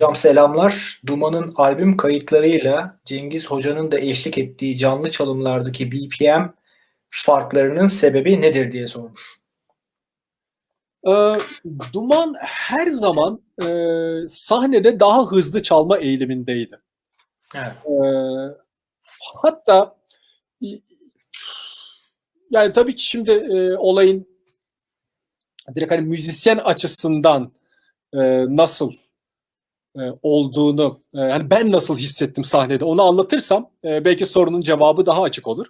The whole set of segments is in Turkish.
Hocam selamlar. Duman'ın albüm kayıtlarıyla Cengiz Hoca'nın da eşlik ettiği canlı çalımlardaki BPM farklarının sebebi nedir diye sormuş. Ee, Duman her zaman e, sahnede daha hızlı çalma eğilimindeydi. Evet. Ee, hatta yani tabii ki şimdi e, olayın direkt hani müzisyen açısından e, nasıl e, olduğunu, e, yani ben nasıl hissettim sahnede onu anlatırsam e, belki sorunun cevabı daha açık olur.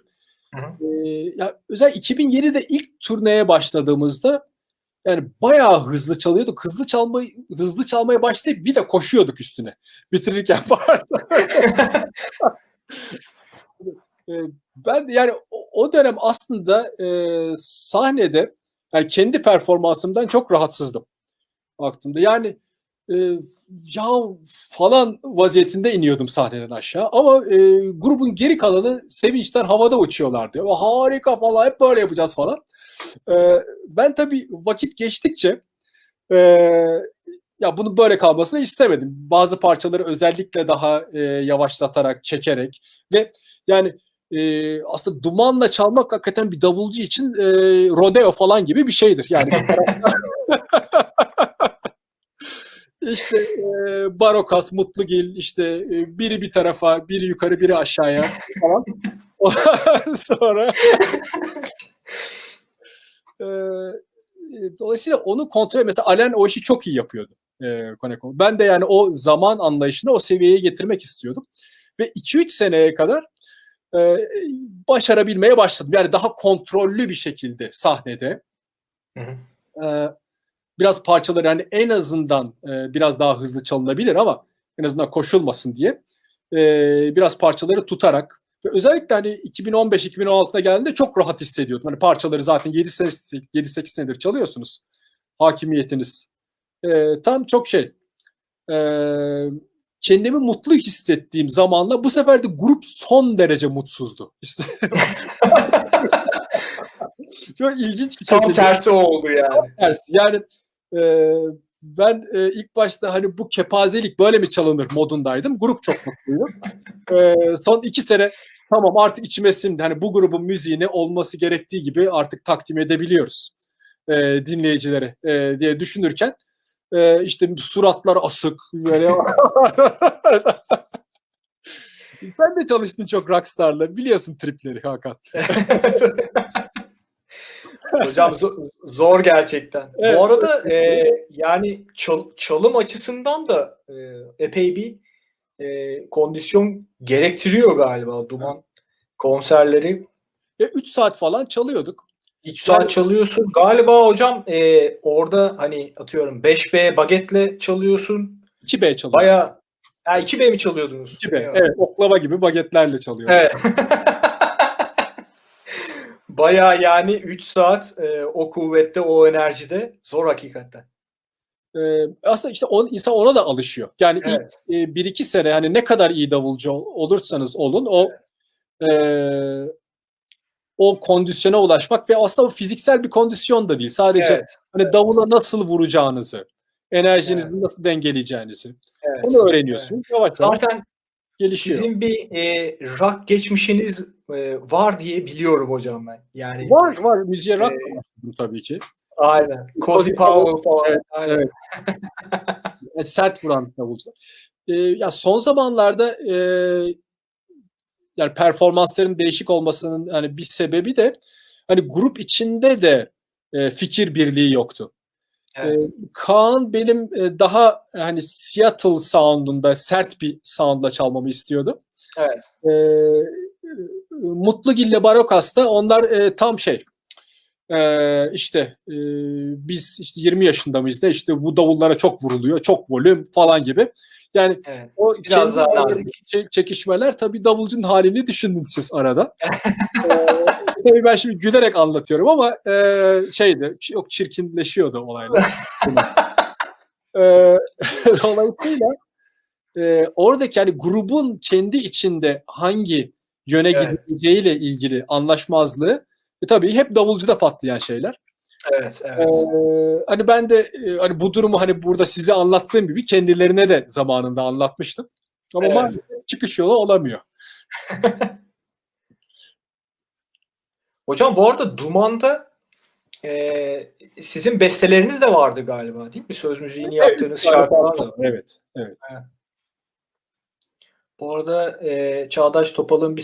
Hı hı. E, ya özel 2007'de ilk turneye başladığımızda yani bayağı hızlı çalıyorduk. Hızlı çalmayı hızlı çalmaya başlayıp bir de koşuyorduk üstüne. Bitirirken falan. E, ben yani o- o dönem aslında e, sahnede yani kendi performansımdan çok rahatsızdım baktığımda. Yani e, ya falan vaziyetinde iniyordum sahneden aşağı. Ama e, grubun geri kalanı sevinçten havada uçuyorlardı. Harika falan hep böyle yapacağız falan. E, ben tabii vakit geçtikçe e, ya bunun böyle kalmasını istemedim. Bazı parçaları özellikle daha e, yavaşlatarak, çekerek ve yani e, aslında dumanla çalmak hakikaten bir davulcu için e, rodeo falan gibi bir şeydir. Yani işte e, Barokas, Mutlugil işte e, biri bir tarafa, biri yukarı, biri aşağıya falan. Sonra e, e, dolayısıyla onu kontrol mesela Alen o işi çok iyi yapıyordu. E, Koneko. Ben de yani o zaman anlayışını o seviyeye getirmek istiyordum. Ve 2-3 seneye kadar e, başarabilmeye başladım. Yani daha kontrollü bir şekilde sahnede. Hı hı. E, biraz parçaları yani en azından e, biraz daha hızlı çalınabilir ama en azından koşulmasın diye e, biraz parçaları tutarak ve özellikle hani 2015-2016'da geldiğinde çok rahat hissediyordum. Hani parçaları zaten 7-8 senedir çalıyorsunuz. Hakimiyetiniz. E, tam çok şey e, kendimi mutlu hissettiğim zamanla bu sefer de grup son derece mutsuzdu. İşte çok ilginç bir Tam tersi oldu yani. tersi. Yani e, ben e, ilk başta hani bu kepazelik böyle mi çalınır modundaydım. Grup çok mutluydu. E, son iki sene tamam artık içime sindi. Hani bu grubun müziğini olması gerektiği gibi artık takdim edebiliyoruz e, dinleyicilere e, diye düşünürken e, işte suratlar asık böyle sen de çalıştın çok rockstarla biliyorsun tripleri Hakan. Hocam zo- zor gerçekten. Evet. Bu arada e, yani çal- çalım açısından da e, epey bir e, kondisyon gerektiriyor galiba Duman konserleri. Ve 3 saat falan çalıyorduk. 3 saat Yani- çalıyorsun. Galiba hocam e, orada hani atıyorum 5B bagetle çalıyorsun. 2B çalıyorduk. Baya ha, 2B mi çalıyordunuz? 2B. Evet, oklava gibi bagetlerle çalıyorduk. Evet. Baya yani 3 saat e, o kuvvette, o enerjide zor hakikaten. Ee, aslında işte on, insan ona da alışıyor. Yani Evet. ilk e, bir iki sene hani ne kadar iyi davulcu ol- olursanız olun o e, o kondisyona ulaşmak ve aslında o fiziksel bir kondisyon da değil. Sadece Evet. hani davula nasıl vuracağınızı, enerjinizi Evet. nasıl dengeleyeceğinizi evet. onu öğreniyorsun. Yavaş yavaş Zaten gelişiyor. sizin bir e, rock geçmişiniz e, var diye biliyorum hocam ben. Yani Var var müziğe rock başladım tabii ki. aynen. Cozy Powell falan. Evet, aynen. evet. Yani sert vuran davulcular. Ee, ya son zamanlarda e, yani performansların değişik olmasının hani bir sebebi de hani grup içinde de e, fikir birliği yoktu. Evet. Ee, Kaan benim e, daha hani Seattle sound'unda sert bir sound'la çalmamı istiyordu. Evet. Ee, Mutlugil ile Barokas'ta onlar e, tam şey e, işte e, biz işte 20 yaşında mıyız da işte bu davullara çok vuruluyor, çok volüm falan gibi. Yani Evet. o Biraz daha nazik. çe- çekişmeler tabii davulcunun halini düşündün siz arada. ee, tabii ben şimdi gülerek anlatıyorum ama e, şeydi çok çirkinleşiyordu olaylar. Ee, dolayısıyla e, oradaki hani grubun kendi içinde hangi yöne Evet. gideceğiyle ilgili anlaşmazlığı e, tabii hep davulcuda patlayan şeyler. Evet, evet. Ee, hani ben de e, hani bu durumu hani burada size anlattığım gibi kendilerine de zamanında anlatmıştım. Ama Evet. maalesef çıkış yolu olamıyor. Hocam bu arada Duman'da e, sizin besteleriniz de vardı galiba değil mi? Söz müziğini yaptığınız şarkılar da. var. Evet, evet. Bu arada e, Çağdaş Topal'ın bir